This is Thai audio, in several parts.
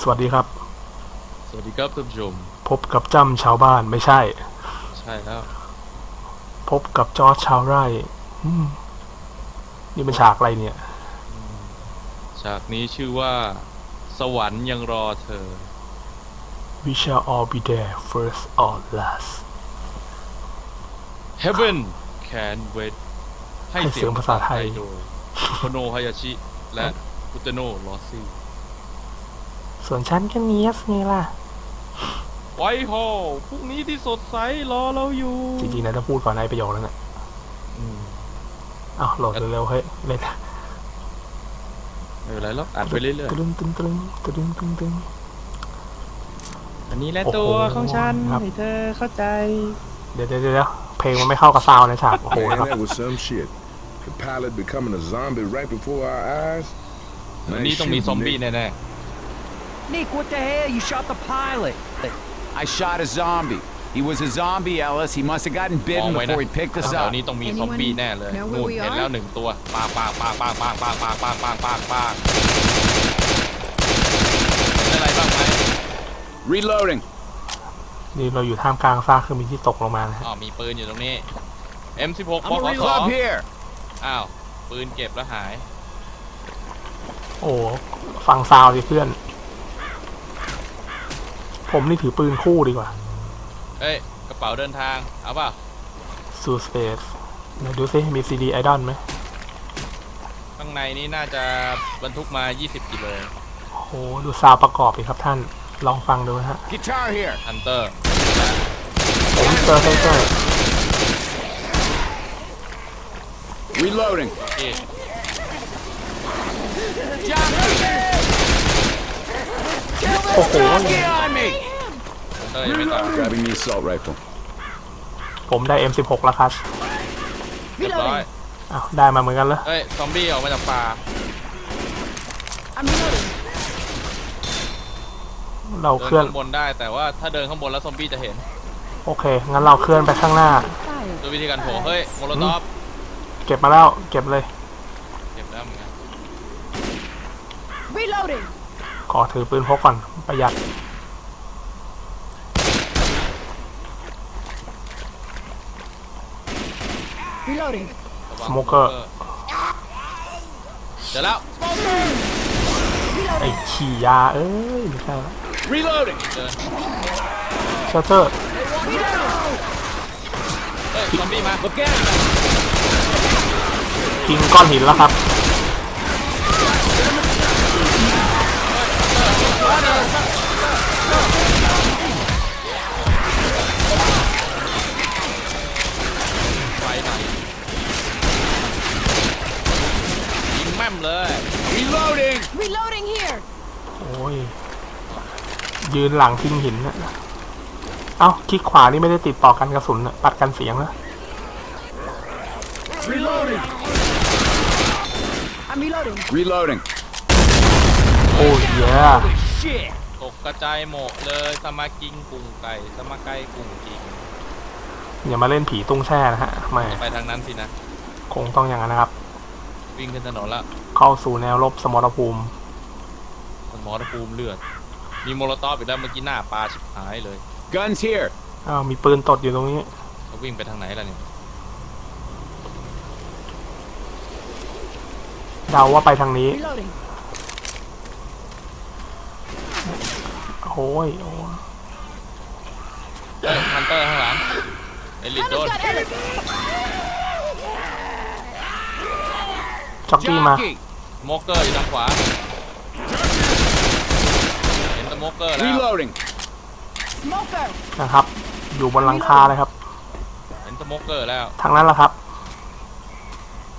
สวัสดีครับ สวัสดีครับท่านผู้ชม พบกับจำชาวบ้านไม่ใช่ ใช่แล้ว พบกับจอร์จชาวไร่อืมนี่เป็นฉากอะไรเนี่ย ฉากนี้ชื่อว่า สวรรค์ยังรอเธอ We shall all be there first or last Heaven can wait ให้ให้เสีเสียยงงภาภาษาษาไทไทยยโดยโคโนฮายาชิ และอุตโนลอซี่ ส่วนฉันก็เนียสไงล่ะไวท์ฮอลพรุ่งนี้ที่สดใสรอเราอยู่จริงๆนะถ้าพูดก่อนในประโยคแล้วเนี่ยอืมอ้าวโหลดเร็วๆเฮ้ยเล่นไม่เป็นไรหรอกอ่านไปเรื่อยตึ้งตึ้งตึ้งตึ้งตึ้งตึ้ง ๆอันนี้แหละโอ้โหตัวของฉันครับ ให้เธอเข้าใจ เดี๋ยวเดี๋ยวเดี๋ยวเพลงมันไม่เข้ากับซาวด์ในฉากโอ้โห Man, นะครับ that was some shit. The pilot becoming a zombie right before our eyes. วันนี้ต้องมีซอมบี้แน่ Nick, what the hell? You shot the pilot. I shot a zombie. He was a zombie, Ellis. He must have gotten ๆมอง bitten ไว้นะ before he picked us แถว up. นี้ต้องมี Anyone ซอมบี้แน่เลย know where นู่น we เห็น are? แล้วหนึ่งตัวปางปางปางปางปางปางปางปางปางปางปางเป็นอะไรบ้างไหม Reloading. นี่เราอยู่ท่ามกลางซากเครื่องบินที่ตกลงมานะฮะอ๋อมีปืนอยู่ตรงนี้ M16 บ I'm อ gonna กสอง reload here. อ้าว ปืนเก็บแล้วหาย โอ้โหฟังซาวด์ดิเพื่อน ผมนี่ถือปืนคู่ดีกว่า เอ้ย กระเป๋าเดินทาง เอาเปล่าซูสเปซไหนดูซิมีซีดีไอดอลไหมข้างในนี้น่าจะบรรทุกมา 20กิโลโอ้โหดูซาวด์ประกอบอีกครับท่านลองฟังดูนะฮะ Guitar here. ฮันเตอร์ผมเซอร์เซอร์เซอร์ Reloading. ที่ โอ้โห Get on me. ฮันเตอร์ยังไม่ตาย Grabbing the assault rifle. ผมได้ M16 แล้วครับเรียบร้อยอ้าวได้มาเหมือนกันเลยเอ้ย ซอมบี้ออกมาจากป่า I'm reloading. เราเดิเคลื่อน ข้างบนได้ แต่ว่าถ้าเดินข้างบนแล้วซอมบี้จะเห็นโอเค งั้นเราเคลื่อนไปข้างหน้า Fire. ดูวิธีการโผล่เฮ้ยโมโลตอฟเก็บมาแล้ว เก็บเลย เก็บแล้วเหมือนกัน Reloading. ขอถือปืนพกก่อนประหยัด Reloading. ระวัง Smoker เจอแล้ว ไอ้ขี่ยา เอ้ยไม่ใช่ละ Reloading. เจอเชลเตอร์เฮ้ยซอมบี้มา Look out. ทิ้งก้อนหินแล้วครับ ไฟไหนยิงแม่มเลย Reloading. Reloading here. โอ้ย ยืนหลังทิ้งหินนะเอ้าคลิกขวานี่ไม่ได้ติดต่อกันกระสุนนะปัดกันเสียงนะ Reloading. I'm reloading. Reloading. โอ้ยเย Shit. ตกกระจายหมกเลยสมากิงกุ้งไก่สมาไก่กุ้งกิงอย่ามาเล่นผีตุ้งแช่นะฮะไม่ไปทางนั้นสินะ คงต้องอย่างนั้นนะครับ วิ่งขึ้นถนนละ เข้าสู่แนวรบสมรภูมิ สมรภูมิเลือด มีโมโลตอฟอีกแล้วเมื่อกี้หน้าปลาชิบหายเลย Guns here. อ้าวมีปืนตดอยู่ตรงนี้เขาวิ่งไปทางไหนล่ะเนี่ยเดาว่าไปทางนี้ Reloading. โอ้ยโอ้ยเฮ้ยฮันเตอร์ข้างหลังเอลิทโด Hunter's น got Ellis. จ็อกกี้มา Jockey. สโมเกอร์อยู่ทางขวา เห็นสโมเกอร์แล้ว Reloading. Smoker. นะครับ อยู่บนหลังคาเลยครับ เห็นสโมเกอร์แล้ว ทางนั้นแหละครับ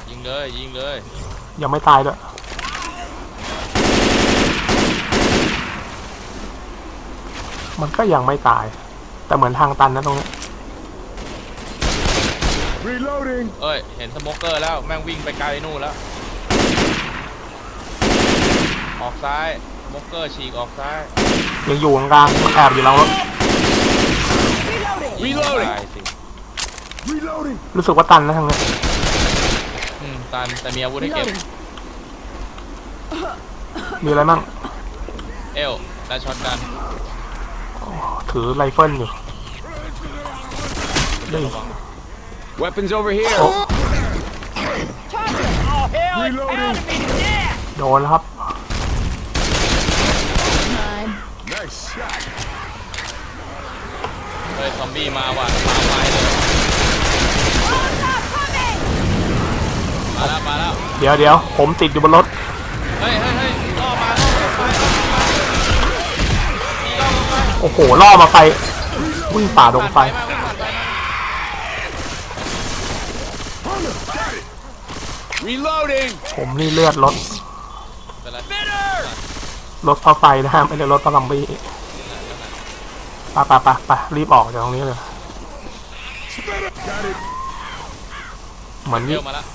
ยิงเลย ยิงเลย ยังไม่ตายด้วย มันก็ยังไม่ตาย แต่เหมือนทางตันนะตรงนี้ Reloading. เอ้ย เห็นสโมเกอร์แล้วแม่งวิ่งไปไกลนู่นแล้ว ออกซ้ายสโมเกอร์ฉีกออกซ้ายยังอยู่กลางๆมันแอบอยู่หลังรถ Reloading. ยิง Reloading ตายสิ Reloading. รู้สึกว่าตันนะทางนี้อืมตันแต่มีอาวุธให้เก็บ Reloading. มีอะไรมั่งเอลและช็อตกัน ถือไรเฟิลอยู่ได้ระวัง Weapons over here. Charger. Reloading. โดนแล้วครับ Mine. Nice shot. เฮ้ยซอมบี้มาว่ะมาไวเลยมาแล้วมาแล้วเดี๋ยวเดี๋ยวผมติดอยู่บนรถ โอ้โหล่อมาไฟวิ่งป่าดงไฟผ่านมาผ่านไปมา Reloading. ผมนี่เลือดรถเป็นไรรถเพราะไฟนะฮะไม่ได้รถเพราะซอมบี้ไปไปไปไปรีบออกจากตรงนี้เลย Got it. เหมือนเที่ยิ่ยวงมาแล้ว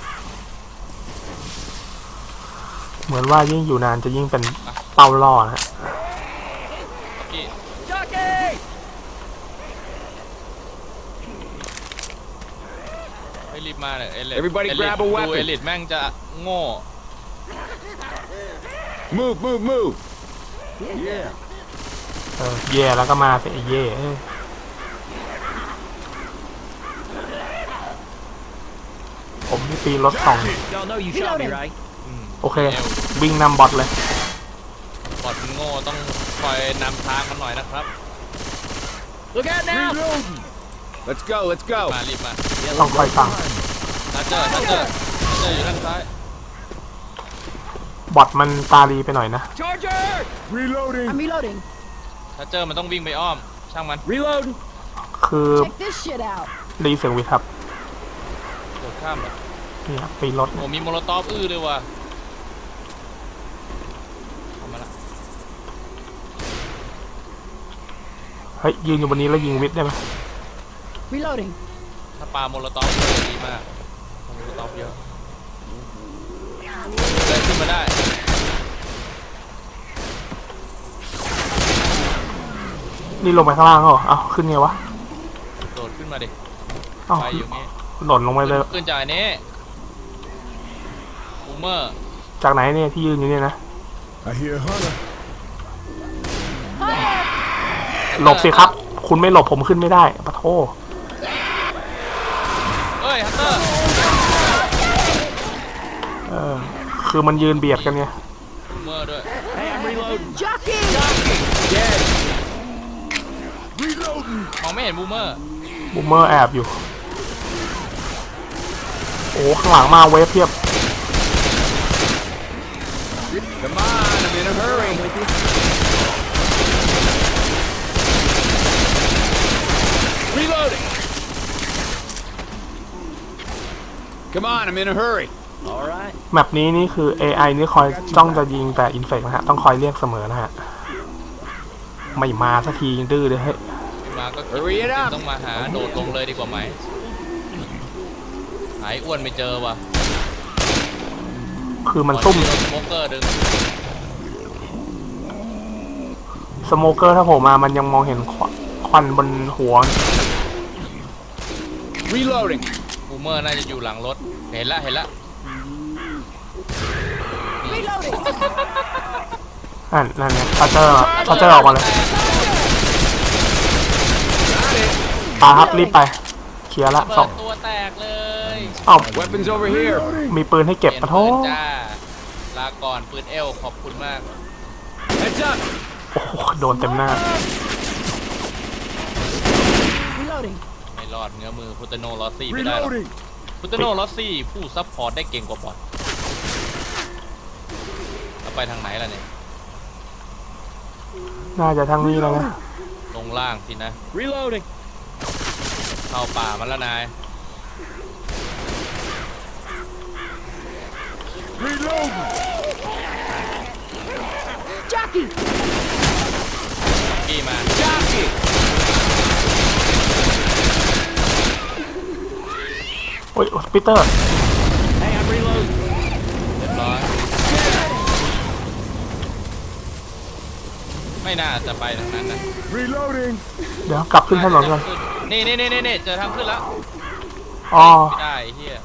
เหมือนว่ายิ่งอยู่นานจะยิ่งเป็นเป้าล่อนะฮะ พี่ไม่รีบมาเลยเอลิท Everybody เอลิท grab a ดู weapon เอลิทแม่งจะโง่ Move, move, move. Yeah. เออเย่แล้วก็มาสิไอ้เย่เอ้ยผมนี่ปีนรถสอง Y'all know you shot me, Reloading. right? อืมโอเค วิ่งนำบอทเลย บอดมันโง่ต้องคอยนำทางมันหน่อยนะครับ Look out now! Let's go, let's go. มารีบมา ต้องคอยฟัง ทัชเจอร์ทัชเจอร์ทัชเจอร์อยู่ด้านซ้ายบอทมันตาลีไปหน่อยนะ Charger! Reloading. I'm reloading. ทัชเจอร์มันต้องวิ่งไปอ้อม ช่างมัน Reload! คือ Check this shit out. รีเสียงวิทย์ครับโดดข้ามเหรอเนี่ยปีนรถโอ้มีโมโลตอฟอื้อเลยว่ะเข้ามาละเฮ้ยยืนอยู่บนนี้แล้วยิงวิทย์ได้ไหม Reloading. ถ้าปลาโมโลตอฟเลยดีมากโมโล ตอฟเยอะเดินขึ้นมาได้นี่ลงไปข้างล่างเหรอเอ้าขึ้นไงวะโดดขึ้นมาดิเอ้าไปอยู่นี่หล่นลงไปเลย ขึ้นจากอันนี้บูมเมอร์จากไหนเนี่ยที่ยืนอยู่เนี่ยนะ I hear a hunter. หลบสิครับ คุณไม่หลบผมขึ้นไม่ได้ปะโท คือมันยืนเบียดกันเนี่ยบูมเมอร์ด้วย Hey, I'm reloading. Jockey. Reloading. มองไม่เห็นบูมเมอร์บูมเมอร์แอบอยู่ โอ้ข้างหลังมาเวฟเพียบ Come on, I'm in a hurry. Reloading. Come on, I'm in a hurry. All right. แมปนี้นี่คือ AI นี่คอยจ้องจะยิงแต่อินเฟกนะฮะ ต้องคอยเรียกเสมอนะฮะ ไม่มาสักทียังดื้อเลยเฮ้ยมาก็คิด Hurry it up ต้องมาหาโดดลงเลยดีกว่าไหมหายอ้วนไม่เจอว่ะคือมันซุ่มรถสโมเกอร์ดึงสโมเกอร์ถ้าโผล่มามันยังมองเห็นควันควันบนหัว Reloading. บูมเมอร์น่าจะอยู่หลังรถ เห็นละเห็นละ Reloading. นั่นนั่นไงชัตเตอร์ชัตเตอร์ออกมาเลยปาครับรีบไปเคลียร์ละเปิสองดตัวแตกเลยอ้าว Weapons over here. มีปืนให้เก็บเปลี่ยนปะโทปืนจ้าลาก่อนปืนเอลขอบคุณมาก Heads up. โอ้โหโดนเต็มหน้า Reloading. ไม่รอดเงื้อมือพุตโนลอสซี่ไม่ได้หรอก Reloading. พุตโนลอสซี่ผู้ซัพพอร์ตได้เก่งกว่าบอท แล้วไปทางไหนล่ะเนี่ย น่าจะทางนี้แล้วนะลงล่างสินะ Reloading. เข้าป่ามาแล้วนาย Reloading. Jockey. กี้มา Jockey. โอ้ยปีเตอร์ Hey, I'm reloading. เรียบร้อย ไม่น่าจะไปทางนั้นนะ Reloading. เดี๋ยวกลับขึ้นถนนก่อนนี่นี่นี่นี่นี่เจอทางขึ้นแล้วอ๋อไม่ได้ไอ้เฮีย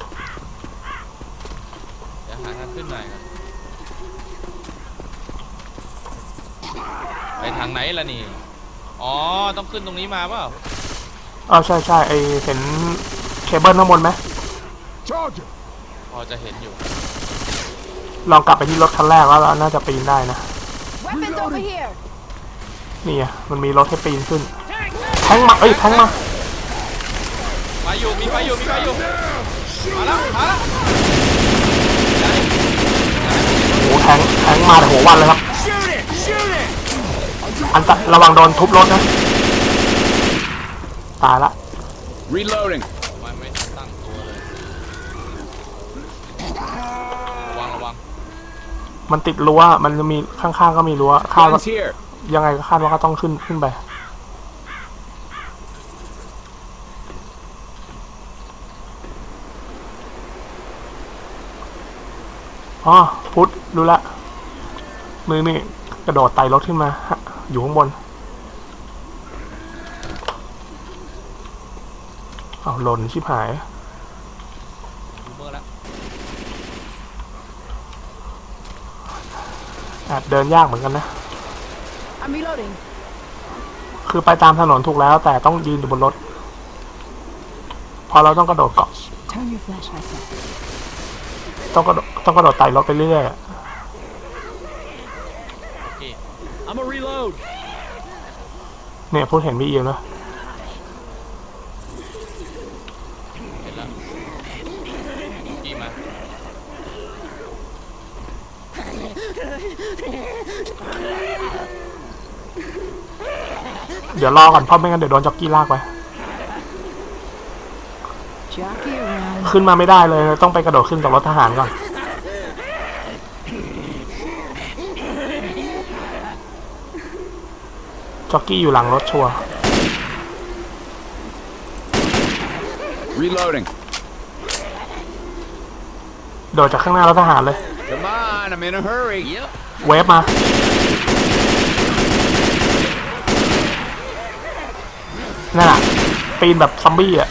เดี๋ยวหาทางขึ้นหน่อยก่อนไปทางไหนล่ะนี่ อ๋อ ต้องขึ้นตรงนี้มาเปล่าเออใช่ใช่ไอเห็นเคเบิลข้างบนไหม Charger. พอจะเห็นอยู่ ลองกลับไปที่รถคันแรกแล้วเราน่าจะปีนได้นะ Weapons over here. นี่ไงมันมีรถให้ปีนขึ้น แทงมา เอ้ยแทงมามาอยู่มีไฟอยู่มีไฟอยู่มาแล้วมาแล้วโอ้โหแทงแทงมาแต่หัววันเลยครับ อันตะระวังโดนทุบรถนะ ตายละ Reloading. มันไม่ตั้งตัวเลยระวังระวังมันติดรั้ว มันจะมีข้างๆก็มีรั้วคาดว่า Guns here. ยังไงก็คาดว่าก็ต้องขึ้นขึ้นไปอ๋อพุทธรู้ละ มือนี่กระโดดไต่รถขึ้นมาฮะอยู่ข้างบน เอาหล่นชิบหายดูเมื่อแล้วแอบเดินยากเหมือนกันนะ I'm reloading. คือไปตามถนนถูกแล้ว แต่ต้องยืนอยู่บนรถ พอเราต้องกระโดดเกาะ Turn your flashlights on. ต้องกระโดดต้องกระโดดไต่รถไปเรื่อยๆอะโอเค I'm a reload. เนี่ยพูดเห็นพี่เอียงนะเห็นแล้วกี่มา เดี๋ยวรอก่อนเพราะไม่งั้นเดี๋ยวโดนจ็อกกี้ลากไป Jockey around. ขึ้นมาไม่ได้เลยต้องไปกระโดดขึ้นจากรถทหารก่อน จ็อกกี้อยู่หลังรถชัวร์ Reloading. โดดจากข้างหน้ารถทหารเลย Come on, I'm in a hurry. Yep. เวฟมา นั่นอะปีนแบบซอมบี้อะ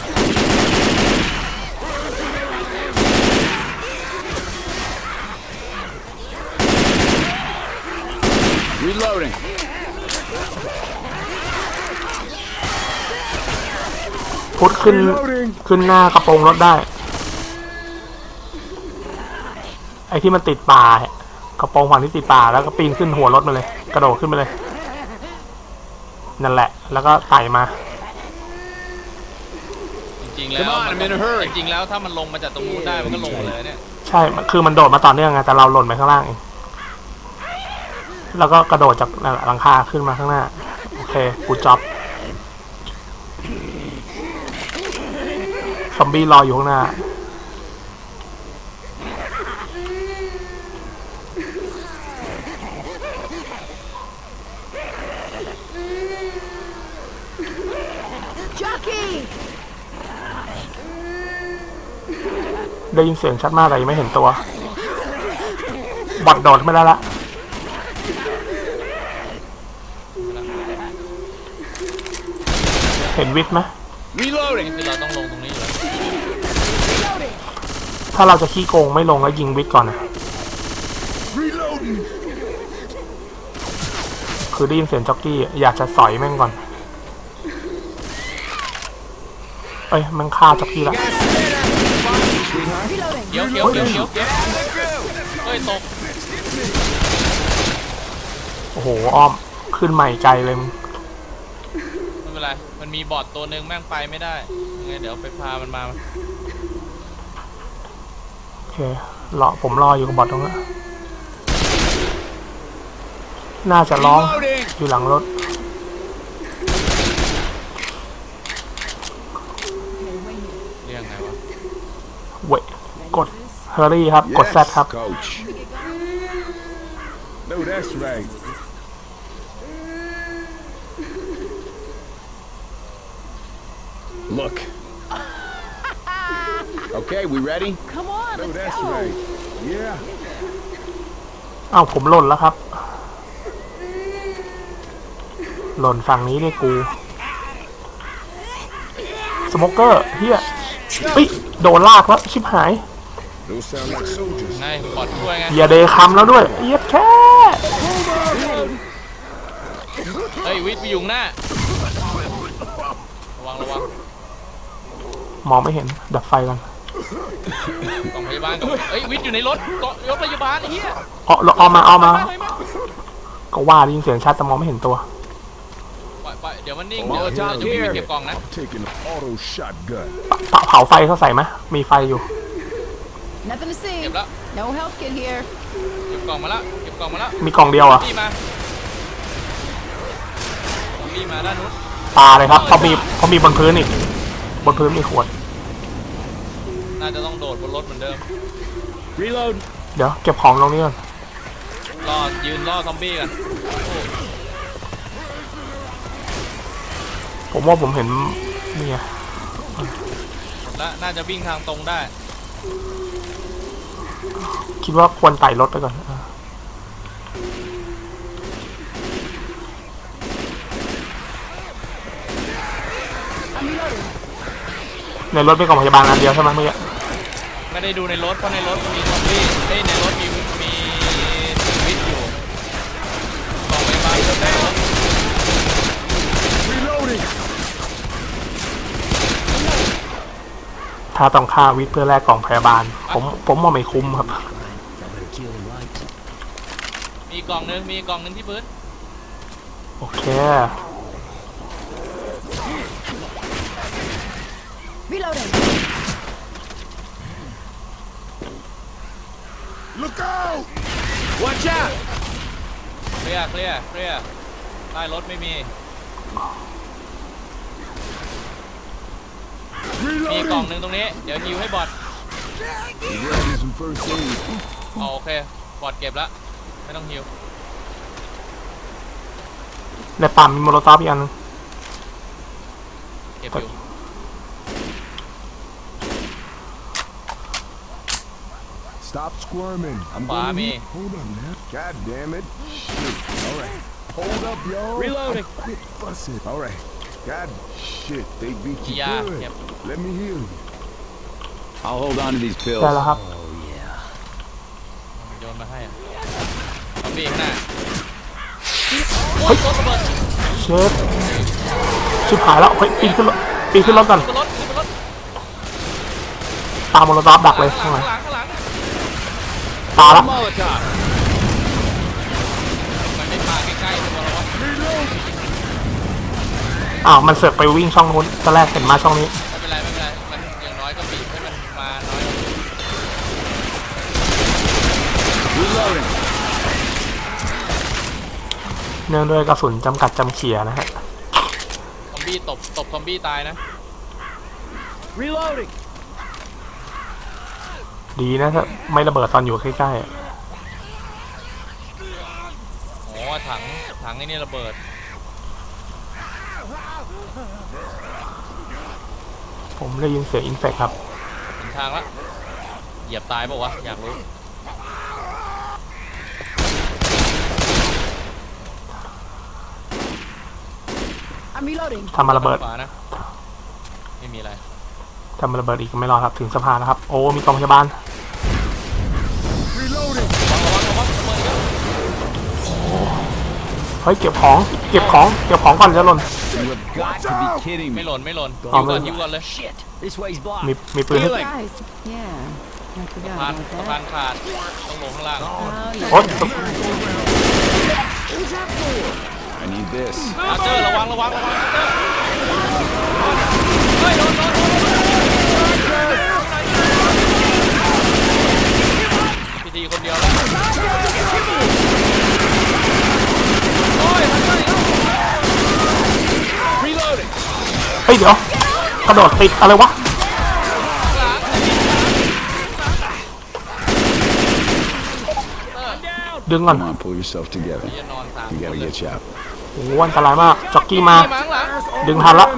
Reloading. พุทธขึ้นขึ้นหน้ากระโปรงรถได้ ไอ้ที่มันติดป่าอะกระโปรงฝั่งที่ติดป่าแล้วก็ปีนขึ้นหัวรถมาเลย กระโดดขึ้นไปเลย นั่นแหละ แล้วก็ไต่มา จริงๆแล้ว Come on, มัน I'm in a hurry จริงๆแล้วถ้ามันลงมาจากตรงนู้นได้มันก็ลงมาเลยเนี่ยใช่มันคือมันโดดมาต่อเนื่องไงแต่เราหล่นไปข้างล่างเองแล้วก็กระโดดจากหลังคาขึ้นมาข้างหน้า โอเค กูจ็อบซอมบี้รออยู่ข้างหน้า Jockey! ได้ยินเสียงชัดมากแต่ยังไม่เห็นตัวบอดโดดไม่ได้ละเห็นวิทย์ไหม Reloading. คือเราต้องลงตรงนี้อยู่แล้วถ้าเราจะขี้โกงไม่ลงแล้วยิงวิทย์ก่อนนะ Reloading. คือได้ยินเสียงจ็อกกี้อยากจะสอยแม่งก่อน เอ้ยแมันฆ่าจ็อกกี้ละเดี๋ยว เดี๋ยวเดี๋ยวเดี๋ยวเดี๋ยวเฮ้ยตกโอ้โหอ้อมขึ้นใหม่ไกลเลยมึงไม่เป็นไร มันมีบอทตัวหนึ่งแม่งไปไม่ได้ยังไงเดี๋ยวไปพามันมา โอเครอผมรออยู่กับบอทตรงนั้นน่าจะร้อง Reloading. อยู่หลังรถ เรียกไงวะ เวยกด เฮอรี่ครับ กด Yes, แซดครับ coach. No, that's right. Look. Okay, we ready? Come on, No, let's that's go. right. Yeah. อ้าวผมหล่นแล้วครับ หล่นฝั่งนี้เนี่ยกูสโมกเกอร์เฮียเฮ้ยโดนลากแล้วชิบหาย Those sound like soldiers. ไงบอทช่วยไงอย่าเดคำแล้วด้วยเอียดแค่ เฮ้ยวิทย์ไปอยู่ข้างหน้า ระวังระวังมองไม่เห็น ดับไฟกันกล่องพยาบาลกับเฮ้ยวิทย์อยู่ในรถเกาะรถพยาบาลไอ้เหี้ยอ๋อเอามาเอามา ไปเลยมาก็ว่าได้ยินเสียงชัดแต่มองไม่เห็นตัวปล่อยปล่อยเดี๋ยวมันนิ่งเดี๋ยวเดี๋ยวจะวิ่งไปเก็บกล่องนะ I'm taking an auto shotgun. เผาเผาไฟเขาใส่ไหมมีไฟอยู่ Nothing to see. เก็บแล้ว No health kit here. เก็บกล่องมาแล้วเก็บกล่องมาแล้วมีกล่องเดียวอะนี่มานี่มาด้านนู้นปาเลยครับเขามีเขามีบนพื้นอีก บนพื้นมีขวด น่าจะต้องโดดบนรถเหมือนเดิม Reload. เดี๋ยวเก็บของตรงนี้ก่อน รอยืนรอซอมบี้กันโอ้ผมว่าผมเห็นนี่ไงและน่าจะวิ่งทางตรงได้ คิดว่าควรไต่รถไปก่อนในรถเป็นกล่องพยาบาลอันเดียวใช่ไหมเมื่อกี้ไม่ได้ดูในรถเพราะในรถมีซอมบี้เอ้ยในรถมีมีวิทย์อยู่กล่องพยาบาลอยู่ในรถ Reloading. ถ้าต้องฆ่าวิทย์เพื่อแลกกล่องพยาบาล ผมผมว่าไม่คุ้มครับ มีกล่องนึงมีกล่องนึงที่พื้นโอเค Reloading. Look out! Watch out. เคลียร์เคลียร์เคลียร์ใต้รถไม่มี มีกล่อง Reloading. หนึ่งตรงนี้ เดี๋ยวฮิวให้บอด Need some first aid. อ๋อโอเค บอดเก็บแล้วไม่ต้องฮิวในปั๊มมีโมโลตอฟอีกอันนึงเก็บอยู่ Stop squirming. I'm Why going me? to Hold up, man. God damn it. Shit. All right. Hold up, y'all. Reloading. Quit fussing. All right. God shit, they beat you ยา good. เก็บ Let me heal you. I'll hold on to these pills. ได้แล้วครับ โยนมาให้อะซอมบี้ข้างหน้าเฮ้ยรถระเบิดเชฟชิบหายแล้วเฮ้ยปีนขึ้นรถปีนขึ้นรถก่อนขึ้นบนรถขึ้นบนรถตามโมโลตอฟดักเลยข้าข้างงหหลัลังงข้างหลังข้างหลังตาละ Molotov. อ้าวมันเสือกไปวิ่งช่องนู้นตอนแรกเห็นมาช่องนี้ ไม่เป็นไรไม่เป็นไรมันอย่างน้อยก็บีบให้มันมาน้อย Reloading. เนื่องด้วยกระสุนจำกัดจำเขียนะฮะ ซอมบี้ตบตบซอมบี้ตายนะ Reloading. ดีนะถ้าไม่ระเบิดตอนอยู่ใกล้ๆอะอ๋อถังถังไอ้นี่ระเบิด ผมได้ยินเสียงอินเฟคครับถึงทางละเหยียบตายเปล่าวะ อยากรู้ I'm reloading. ทำมาระเบิดขวานะ ไม่มีอะไร ทำมาระเบิดอีกไม่รอดครับ ถึงสะพานแล้วครับ โอ้ มีกองพยาบาล ฮ้ยเก็บของเก็บของเก็บของก่อนจะหล่น You have got to be kidding ไม่ me. หล่นไม่หล่นอ๋อฮิวก่อนไม่ฮิวก่อนเลย Shit. This way's blocked. มีมีปืนให้ Healing. Guys. Yeah. I สะ forgot พาน about สะพาน that. ขาดต้องลงข้างล่าง Oh, yeah. โอ๊ย I need this. อาร์เจอร์ระวังระวังระวังอาร์เจอร์เฮ้ยโดนโดนโดนพี่ดีคนเดียวแล้วโอ้ยอาร์เจอร์อีกแล้ว Reloading. เฮ้ย เดี๋ยวกระโดดติดอะไรวะหลังดึงก่อน Come on, pull yourself together. จะนอนสาม We คน gotta เลย get you out. โอ้โหอันตรายมากจ็อกกี้มา พี่มาข้างหลังดึงทันละ ต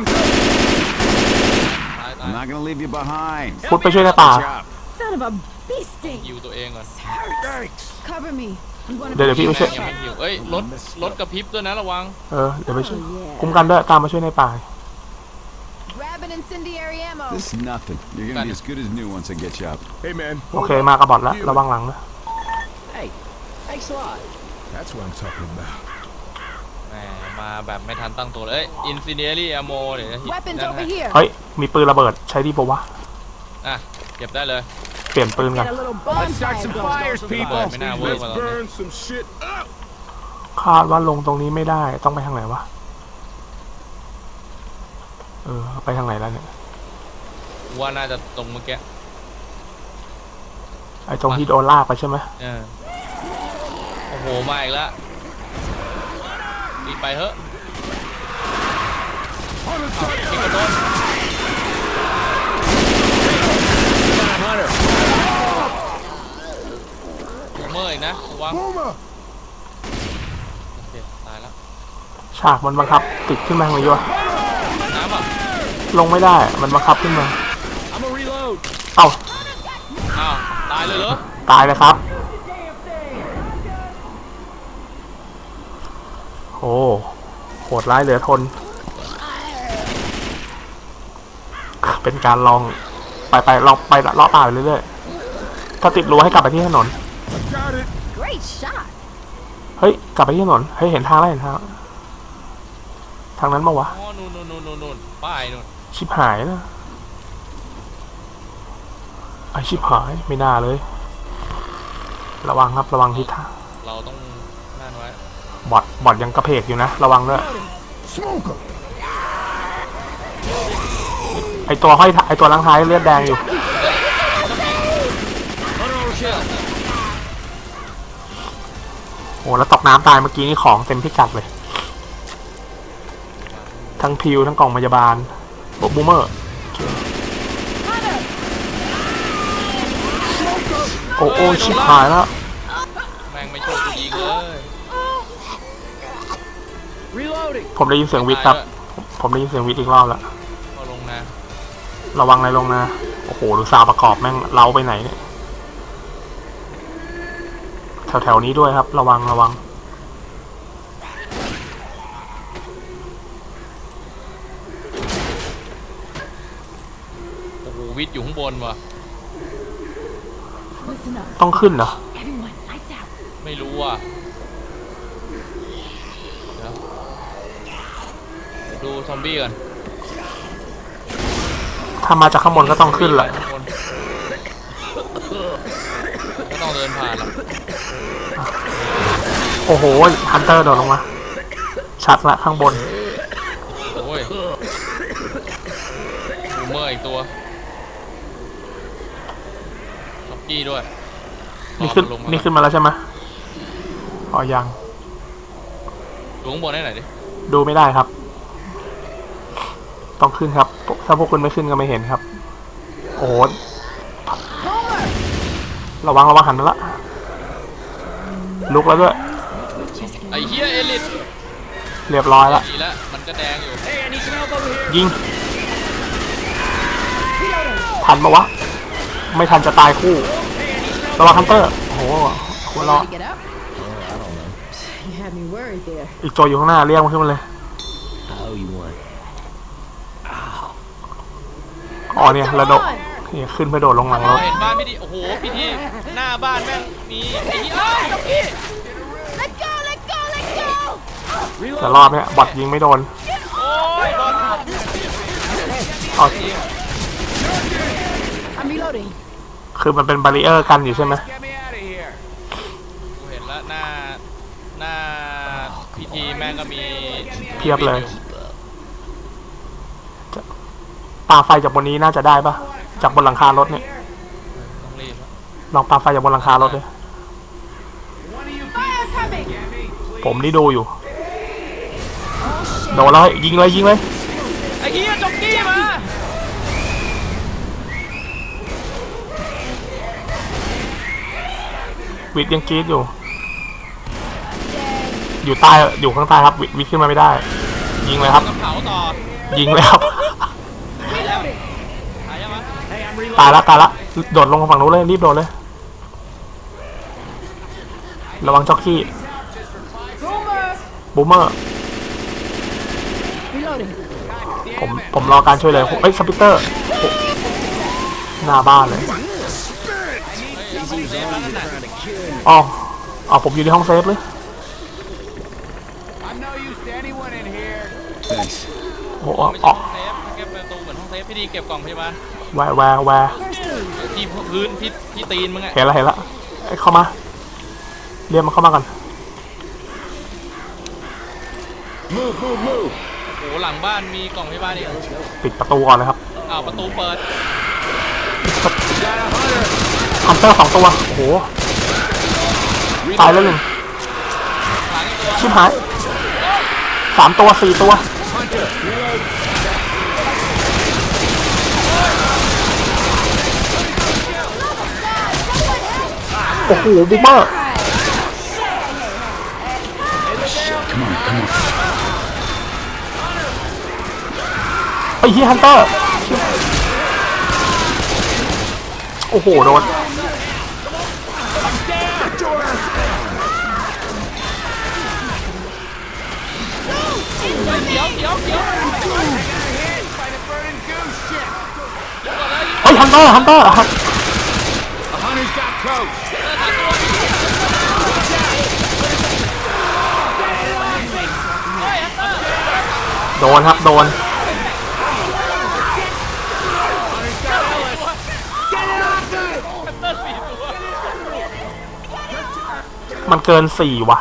ายตาย I'm not gonna leave you behind. พุทธไปช่วยในป่า Watch out. Son of a beasting. ฮิวตัวเองก่อน Cover me. I'm gonna เดี๋ยวเดี๋ยวพี่ไปช่วย ยังไม่หิวเอ้ยรถรถกระพริบด้วยนะระวัง เออ เดี๋ยวไปช่วย คุ้มกันด้วย ตามมาช่วยในป่า grab an incendiary ammo. This is nothing. You're gonna be as good as new once I get you out. Hey, man. โอเค มากระบอดแล้ว ระวังหลังนะ Hey. Thanks a lot. That's what I'm talking about. แหมมาแบบไม่ทันตั้งตัวเลยเอ้ยอินซิเนียรี่อโมเดี๋ยวนะ Weapons นั่น over ฮะ here. เฮ้ย มีปืนระเบิดใช้ดีปะวะ อะ เก็บได้เลย เปลี่ยนปืนกัน Get a little Let's start bonfire some going. fires, เปิ people. ดไม่น่าเวิร์ก Let's มาตอนนี้ burn some shit up. คาดว่าลงตรงนี้ไม่ได้ ต้องไปทางไหนวะ เออไปทางไหนแล้วเนี่ย ว่าน่าจะตรงเมื่อกี้ไอ้ตรงที่โดนลากไปใช่ไหมเออโอ้โห มาอีกแล้วรีบไปเถอะอ้าวมีกระโดน Hunter. เมื่ออีกนะระวัง Boomer! โอเคตายแล้ว ฉากมันบังคับ ติดขึ้นมาทางนี้วะน้ำอะลงไม่ได้ มันบังคับขึ้นมา I'm a reload. เอ้า อ้าวตายเลยเหรอตายเลยครับโอ้โหดร้ายเหลือทน เป็นการลอง ไปไปลองไปเลาะป่าไปเรื่อยๆ ถ้าติดรั้วให้กลับไปที่ถนน Got it. Great shot. เฮ้ย กลับไปที่ถนน เฮ้ย เห็นทางแล้วเห็นทางแล้วทางนั้นมาวะ อ๋อ นู่นนู่นนู่นนู่นนู่นป้ายนู่นชิบหายนะไอชิบหายไม่น่าเลย ระวังครับระวังทิศทางเราต้องนั่นไว้บอดบอดยังกระเพกอยู่นะ ระวังด้วย Smoker. ไอตัวห้อยท้ายไอตัวล้างท้ายเลือดแดงอยู่โอ้แล้วตกน้ำตายเมื่อกี้นี่ของเต็มพิกัดเลย ทั้งพิวทั้งกล่องพยาบาลบบูมเมอร์โอ้โอ้ชิบหายแล้วแม่งไม่ช่วยกูยิงเลย Reloading. ผมได้ยินเสียงวิทย์ครับ ผมได้ยินเสียงวิทย์อีกรอบแล้วเอาลงนะ ระวังอะไรลงนะ โอ้โหดูซาวประกอบแม่งเล้าไปไหนเนี่ย แถวๆนี้ด้วยครับ ระวังระวัง โอ้โห วิทย์อยู่ข้างบนว่ะ Listen up. ต้องขึ้นเหรอ Everyone, lights out. ไม่รู้ว่ะเดี๋ยวดูซอมบี้ก่อนถ้ามาจากข้างบนก็ต้องขึ้นแหละ ข้างบนก็ต้องเดินผ่านหรอกโอ้โห ฮันเตอร์โดดลงมา ชัดละข้างบน โอ้ยบูมเมอร์อีกตัวล็อ กกี้ด้วยนี่ขึ้นรอมัลงมานี่ขึ้นมาแล้วใช่ไหมอ๋อยัง ดูข้างบนให้หน่อยดิดูไม่ได้ครับ ต้องขึ้นครับ ถ้าพวกคุณไม่ขึ้นก็ไม่เห็นครับ โอ้โหระวังระวังหันมาละ ลุกแล้วด้วย ไอ้เฮียเอลิทเรียบร้อยละ ดีแล้วมันก็แดงอยู่ Hey, I need some help over here. ยิง ทันปะวะ ไม่ทันจะตายคู่ ระวังฮันเตอร์โอ้โหหัวเราะ Ready to get up? You had me worried there. อีกตัวอยู่ข้างหน้าเรียกมันขึ้นมาเลย Oh, you want? อ๋อเนี่ยระโดดเนี่ยขึ้นไปโดดลงหลังรถเห็นบ้านไม่ดี โอ้โห พี่ทีหน้าบ้านแม่งมีไอ้เหี้ยเอ้ยล็อกกี้ Let go, let go, let go! แต่รอบเนี้ยบอดยิงไม่โดนโอ้ยบอล อ๋อ I'm reloading. คือมันเป็นบาริเออร์กันอยู่ใช่ไหม Get me out of here. กูเห็นแล้วหน้าหน้าพีทีแม่งก็มีเพียบเลยปาไฟจากบนนี้น่าจะได้ปะจากบนหลังคารถเนี่ยต้องรีบอะลองปาไฟจากบนหลังคารถเลย Fire coming! ผมนี่ดูอยู่โดนแล้วเฮ้ยยิงเลยยิงเลยไอ้เหี้ยจ็อกกี้มา วิทย์ยังกรีดอยู่ อยู่ใต้อยู่ข้างใต้ครับ วิทย์วิทย์ขึ้นมาไม่ได้ ยิงเลยครับ กับเผาต่อยิงเลยครับตายแล้วตายยังวะตายละตายละโดดลงฝั่งนู้นเลยรีบโดดเลย ระวังจ็อกกี้บูมเมอร์ Reloading. ผมผมรอการช่วยเหลยเอ้ยสปิเตอร์โอ้หน้าบ้านเลย อ๋ออ๋อผมอยู่ในห้องเซฟเลย I'm no use anyone in here? Thanks. โอ้โหไม่อใช่อกห้องเซฟเก็บประตูเหมือนห้องเซฟพี่ดีเก็บกล่องพยาบาลแวร์แวร์แวร์ที่พื้นที่ที่ตีนมึงอะเห็นแล้วเห็นแล้วไอ้ยเข้ามา เรียกมันเข้ามากัน Move, move, move. โอ้โหหลังบ้านมีกล่องพยาบาลอีกปิดประตูก่อนเลยครับ อ้าวประตูเปิด ฮันเตอร์สองตัว โอ้โหตายแล้วหนึ่งหลังอีกตัวชิบหายสามตัวสี่ตัว โอ้โหบูมเมอร์ไอ้เฮียฮันเตอร์ โอ้โห โดน เดี๋ยวเดี๋ยวเดี๋ยวเฮ้ยฮันเตอร์ฮันเตอร์ฮัน The hunter's got coach. โดนครับ โดนมันเกินสี่ว่ะ